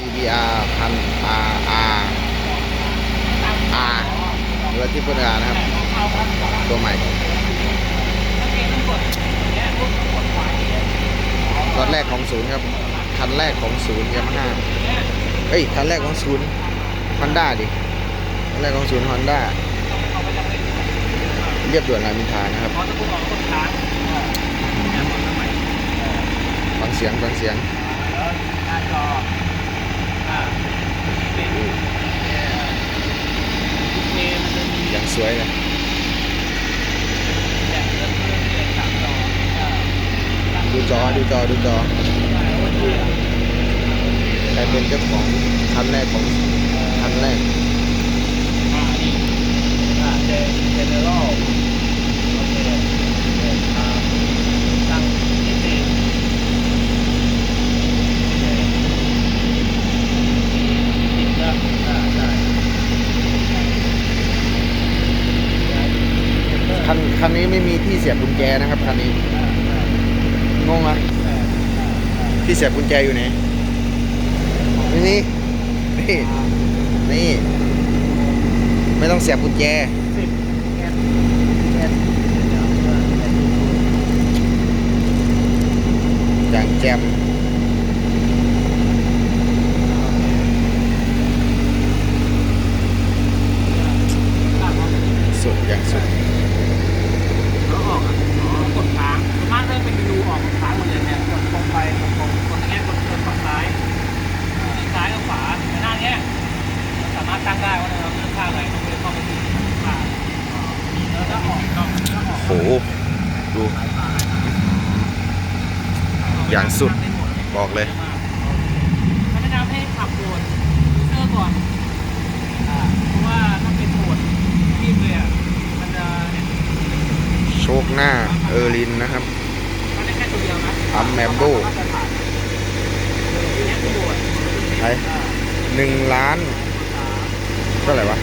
CBR พัน R R R หรือว่าที่พุทธานะครับ ตัวใหม่รถแรกของศูนย์ครับ คันแรกของศูนย์ยามาฮ่าเอ้ย คันแรกของศูนย์ฮอนด้าดิ คันแรกของศูนย์ฮอนด้าเรียบด่วนรามอินทานะครับฟังเสียงฟังเสียงอ ยังสวยนะดูจอดูจอดูจอใครเป็นเจ้าของคันแรกของคันแรก คันคันนี้ไม่มีที่เสียบกุญแจนะครับคันนี้งงอะที่เสียบกุญแจอยู่ไหนนี่นี่นี่ ไม่ต้องเสียบกุญแจอย่างแจมสุดอย่างสุด แล้วออกอะอ๋อกดค้างส่วนมากถ้าเป็นดูออกกดค้างหมดเลยเนี่ยกดตรงไปกดตรงกดอย่างเงี้ยกดกดฝั่งซ้ายที่ซ้ายกับขวาแต่หน้าเนี้ยมันสามารถตั้งได้ว่าเราเลือกข้างไหนต้องไปเข้าไปที่ข้างแล้วถ้าออกก็ถ้าออก โห ดู อย่างสุดบอกเลยถ้าแนะนำให้ขับโหมดยูเซอร์ก่อนอ่าเพราะว่าถ้าเป็นโหมดทีมเลยอะมันจะเนี่ยโชคหน้าเออร์ลินนะครับมันได้แค่ตัวเดียวนะอัมแมมโบเนี่ยคือโหมดไอหนึ่งล้านเท่าไหร่วะ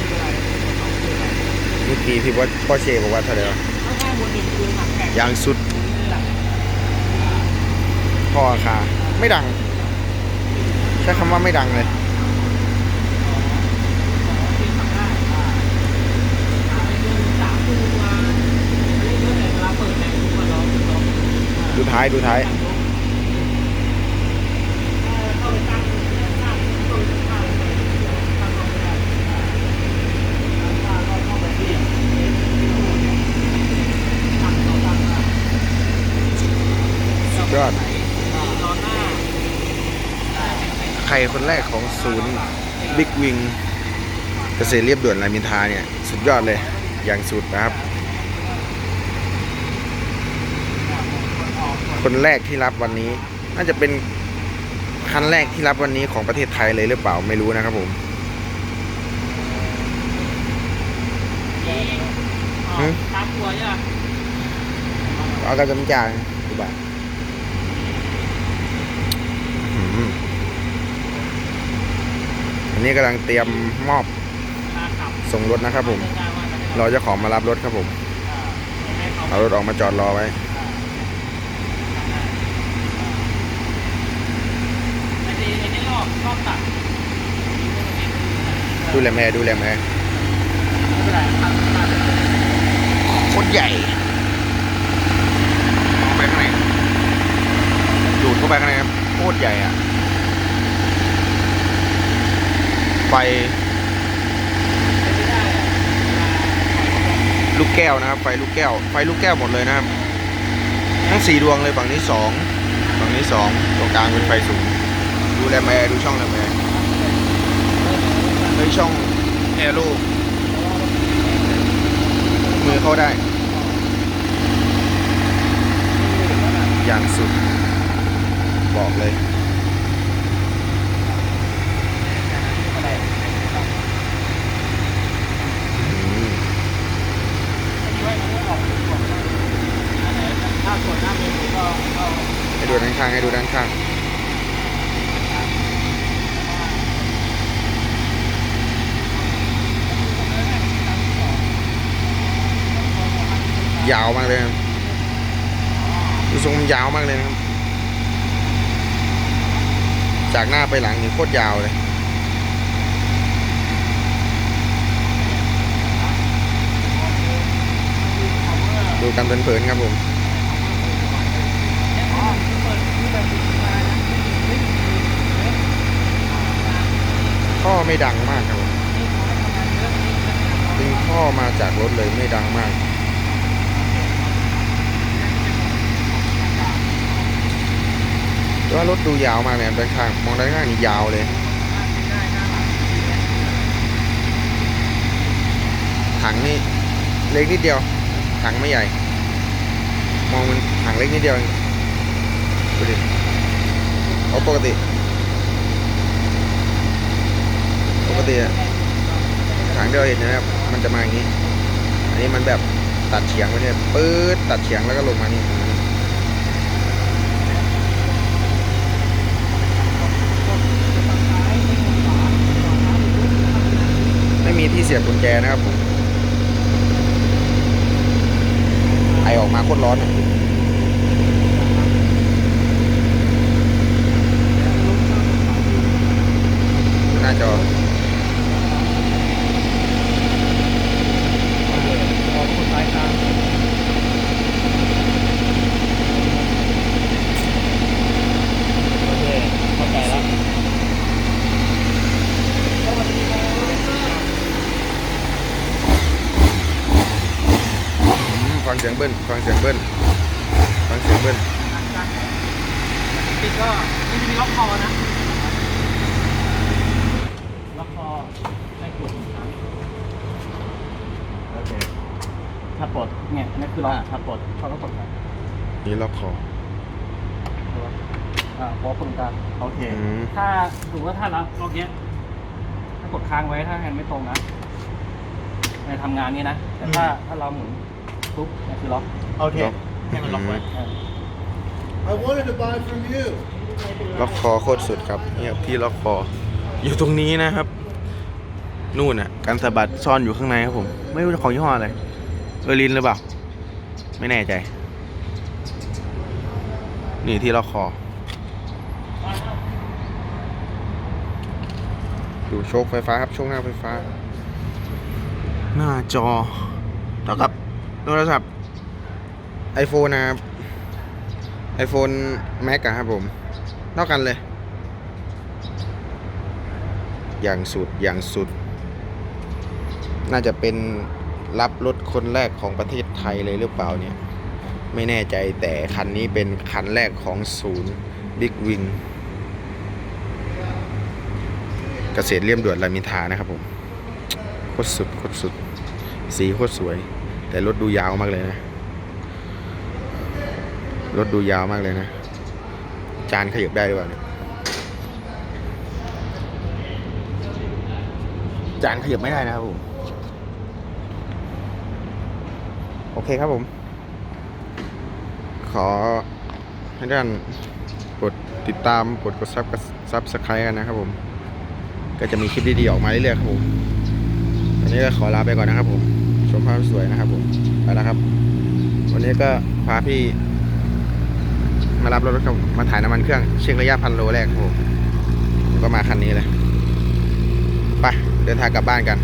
เมื่อกี้พี่ว่าพ่อเชบอกว่าเท่าไหร่วะ ถ้าแค่โหมดหนึ่งคือหลังแข่งอย่างสุดพ่ ออาคา ไม่ดัง ใช้คำว่าไม่ดังเลย ดูท้ายดูท้าย สุดยอด ใครคนแรกของศูนย์บิ๊กวิงเกษตรเรียบด่วนรามอินทราเนี่ย สุดยอดเลยอย่างสุดนะครับ คนแรกที่รับวันนี้ น่าจะเป็นคันแรกที่รับวันนี้ของประเทศไทยเลยหรือเปล่าไม่รู้นะครับผมตามตัวใช่ไหมเอากระจำจางดูบ้าอื้ อันนี้กำลังเตรียมมอบส่งรถนะครับผม รอเจ้าของมารับรถครับผม เอารถออกมาจอดรอไว้ดูแลแม่ดูแลแม่ไม่เป็นไรตัดตัดโคตรใหญ่ไปข้างในดูดเข้าไปข้างในครับโคตรใหญ่อะ ไฟ ลูกแก้วนะครับ ไฟลูกแก้ว ไฟลูกแก้วหมดเลยนะครับ ทั้งสี่ดวงเลยฝั่งนี้สองฝั่งนี้สองตรงกลางเป็นไฟสูง ดูแลแม่ดูช่องแลแม่เฮ้ช่องแอโร่มือเข้าได้ อย่างสุด บอกเลย อืม ถ้ากดหน้าเมนูก็เอา ให้ ดูด้านข้างให้ดูด้านข้างยาวมากเลยครับดูทรงมันยาวมากเลยนะครับ จากหน้าไปหลังนี่โคตรยาวเลยดูกันเพลินๆครับผม ไม่ดังมากครับผมเป็นข้อมาจากรถเลยไม่ดังมาก ว่ารถดูยาวมากเลยครับด้านข้างมองด้านข้างนี่ยาวเลยถังนี่เล็กนิดเดียว ถังไม่ใหญ่ มองมันถังเล็กนิดเดียวเองดูดิเอาปกติ ปกติอะถังที่เราเห็นนะครับ มันจะมาอย่างนี้ อันนี้มันแบบตัดเฉียงไปเนี่ยปื๊ดตัดเฉียงแล้วก็ลงมานี่ไม่มีที่เสียบกุญแจนะครับผมไอออกมาโคตรร้อนอะหน้าจอ ออกคนสายกลางโอเคเข้าใจแล้ว อืม ฟังเสียงเบิ้ลฟังเสียงเบิ้ลฟังเสียงเบิ้ลปิดก็ไม่มีล็อกคอนะล็อกคอให้กดครั้งโอเคถ้าปลดเนี่ยอันนี้คือล็อกถ้าปลดเขาก็ปลดครับนี่ล็อกคออ่าพอคนกลางโอเคอืมถ้าถือว่าถ้าเราล็อกเนี้ยถ้ากดค้างไว้ถ้าแฮนด์ไม่ตรงนะในทำงานนี้นะ แต่ถ้าถ้าเราหมุน ปุ๊บนี่คือล็อกโอเคล็อกให้มันล็อกไว้อืม I wanted to buy from you ล็อกคอโคตรสุดครับนี่ครับที่ล็อกคอ อยู่ตรงนี้นะครับ นู่นอะการสะบัดซ่อนอยู่ข้างในครับผม ไม่รู้ของยี่ห้ออะไรเออรินหรือเปล่า ไม่แน่ใจ นี่ที่ล็อกคอ ดูโชคไฟฟ้าครับโชคหน้าไฟฟ้า หน้าจอต่อครับ โทรศัพท์ iPhone นะครับ iPhone Max อะครับผมเท่ากันเลย อย่างสุดอย่างสุด น่าจะเป็นรับรถคนแรกของประเทศไทยเลยหรือเปล่าเนี่ย ไม่แน่ใจแต่คันนี้เป็นคันแรกของศูนย์ Big Wing เกษตรเลี่ยมด่วนรามินทานะครับผม โคตรสุด โคตรสุด สีโคตรสวย แต่รถดูยาวมากเลยนะ รถดูยาวมากเลยนะ จานขยับได้หรือเปล่าเนี่ยจานขยับไม่ได้นะครับผม โอเคครับผม ขอให้ท่านกดติดตามกดกดซับซับสไครต์กันนะครับผม ก็จะมีคลิปดีๆออกมาเรื่อยๆครับผม วันนี้ก็ขอลาไปก่อนนะครับผม ชมภาพสวยนะครับผมไปแล้วครับ วันนี้ก็พาพี่ มารับรถมาถ่ายน้ำมันเครื่องเช็คระยะพันโลแรกผมก็มาคันนี้เลยไปเดินทางกลับบ้านกัน